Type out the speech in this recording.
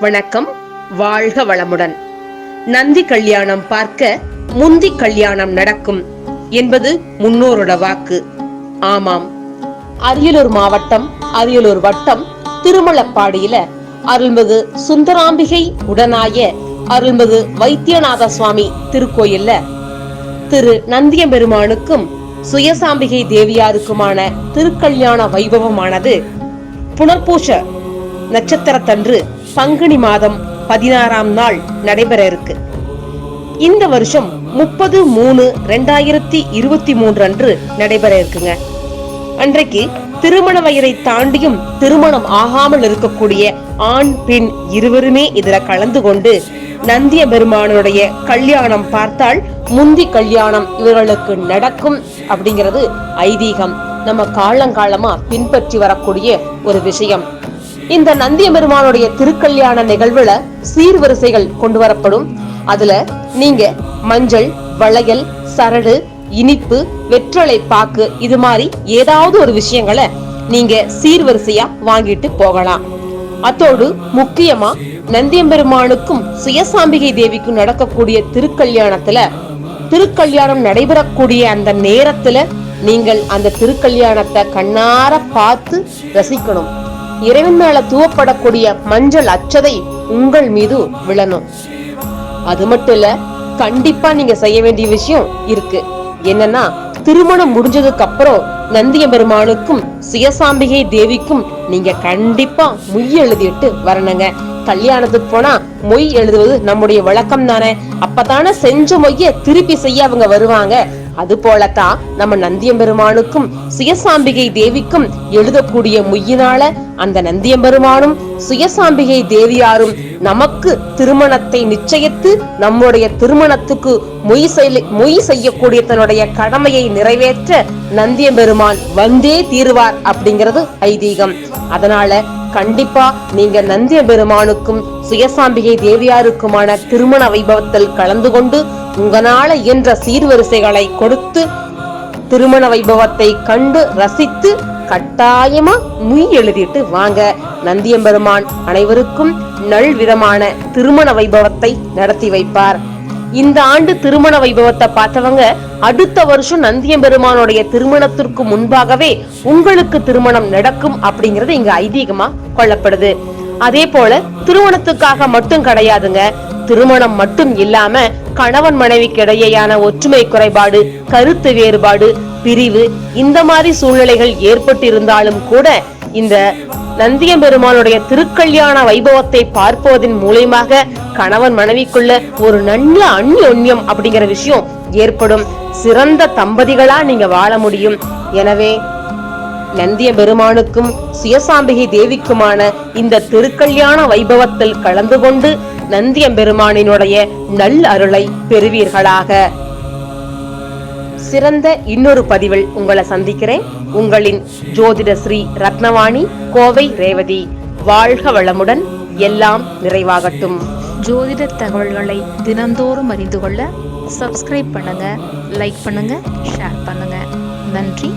வணக்கம் வாழ்க வளமுடன். நந்தி கல்யாணம் பார்க்க முந்தி கல்யாணம் நடக்கும் என்பது முன்னோரோட வாக்கு. ஆமாம் அரியலூர் மாவட்டம் அரியலூர் வட்டம் திருமலப்பாடியில அருள்மிகு சுந்தராம்பிகை உடனாய அருள்மிகு வைத்தியநாத சுவாமி திருக்கோயில்ல. திரு நந்தியம்பெருமானுக்கும் சுயசாம்பிகை தேவியாருக்குமான திருக்கல்யாண வைபவமானது புனர்பூஷ நட்சத்திரத்தன்று பங்குனி மாதம் பதினாறாம் நாள் நடைபெற இருக்கு. இந்த வருஷம் முப்பது மூணு ரெண்டாயிரத்தி இருபத்தி மூன்று அன்று நடைபெற இருக்குங்க. அன்றைக்கு திருமண வயதை தாண்டியும் திருமணம் ஆகாமல் இருக்கக்கூடிய ஆண் பெண் இருவருமே இதுல கலந்து கொண்டு நந்திய பெருமானுடைய கல்யாணம் பார்த்தால் முந்தி கல்யாணம் இவர்களுக்கு நடக்கும் அப்படிங்கிறது ஐதீகம். நம்ம காலங்காலமா பின்பற்றி வரக்கூடிய ஒரு விஷயம். இந்த நந்திய பெருமானுடைய திருக்கல்யாண நிகழ்வுல சீர்வரிசைகள் கொண்டு வரப்படும். அதுல நீங்க மஞ்சள் வளையல் சரடு இனிப்பு வெற்றலை பாக்கு இது மாதிரி ஏதாவது ஒரு விஷயங்களை நீங்க சீர்வரிசையா வாங்கிட்டு போகலாம். அத்தோடு முக்கியமா நந்தியம்பெருமானுக்கும் சுயசாம்பிகை தேவிக்கும் நடக்கக்கூடிய திருக்கல்யாணத்துல திருக்கல்யாணம் நடைபெறக்கூடிய அந்த நேரத்துல நீங்கள் அந்த திருக்கல்யாணத்தை கண்ணார பார்த்து ரசிக்கணும். இறைவன் மேல தூவப்படக்கூடிய மஞ்சள் அச்சதை உங்கள் மீது விழணும். அது மட்டும் இல்ல கண்டிப்பா நீங்க செய்ய வேண்டிய விஷயம் இருக்கு. என்னன்னா திருமணம் முடிஞ்சதுக்கு அப்புறம் நந்திய பெருமானுக்கும் சுயசாம்பிகை தேவிக்கும் நீங்க கண்டிப்பா மொய் எழுதிட்டு வரணுங்க. கல்யாணத்துக்கு போனா மொய் எழுதுவது நம்முடைய வழக்கம் தானே அப்பதானே செஞ்ச மொய்ய திருப்பி செய்ய அவங்க வருவாங்க. அது போலத்தான் நம்ம நந்தியம்பெருமானுக்கும் சுயசாம்பிகை தேவிக்கும் எழுதக்கூடிய முய்யினால அந்த நந்தியம்பெருமானும் சுயசாம்பிகை தேவியாரும் நமக்கு திருமணத்தை நிச்சயித்து நம்முடைய திருமணத்துக்கு மொய் மொய் செய்யக்கூடிய தன்னுடைய கடமையை நிறைவேற்ற நந்தியம்பெருமான் வந்தே தீருவார் அப்படிங்கிறது ஐதீகம். அதனால கண்டிப்பா நீங்க நந்திய பெருமானுக்கும் சுயசாம்பிகை தேவியாருக்குமான திருமண வைபவத்தில் கலந்து கொண்டு உங்களால இயன்ற சீர்வரிசைகளை கொடுத்து திருமண வைபவத்தை கண்டு ரசித்து கட்டாயமா முய் எழுதிட்டு வாங்க. நந்தியம்பெருமான் அனைவருக்கும் நல்விதமான திருமண வைபவத்தை நடத்தி வைப்பார். இந்த ஆண்டு திருமண வைபவத்தை பார்த்தவங்க அடுத்த வருஷம் நந்தியம்பெருமானுடைய திருமணத்திற்கு முன்பாகவே உங்களுக்கு திருமணம் நடக்கும் அப்படிங்கறது இங்க ஐதீகமா கொள்ளப்படுது. அதே போல திருமணத்துக்காக மட்டும் கிடையாதுங்க. திருமணம் மட்டும் இல்லாம கணவன் மனைவிக்கு இடையேயான ஒற்றுமை குறைபாடு கருத்து வேறுபாடு பிரிவு இந்த மாதிரி சூழ்நிலைகள் ஏற்பட்டு இருந்தாலும் கூட இந்த நந்தியம்பெருமானுடைய திருக்கல்யாண வைபவத்தை பார்ப்பதன் மூலியமாக கணவன் மனைவிக்குள்ள ஒரு நல்ல அந்யோன்யம் அப்படிங்கிற விஷயம் ஏற்படும். சிறந்த தம்பதிகளா நீங்க வாழ முடியும். எனவே நந்திய பெருமானுக்கும் சுயசாம்பிகை தேவிக்குமான இந்த திருக்கல்யாண வைபவத்தில் கலந்து கொண்டு நந்திய பெருமானினுடைய நல் அருளை பெறுவீர்களாக. சிறந்த இன்னொரு பதிவில் உங்களை சந்திக்கிறேன். உங்களின் ஜோதிட ஸ்ரீ ரத்னவாணி கோவை ரேவதி. வாழ்க வளமுடன் எல்லாம் நிறைவாகட்டும். ஜோதிட தகவல்களை தினந்தோறும் அறிந்து கொள்ள சப்ஸ்கிரைப் பண்ணுங்க லைக் பண்ணுங்க ஷேர் பண்ணுங்க. நன்றி.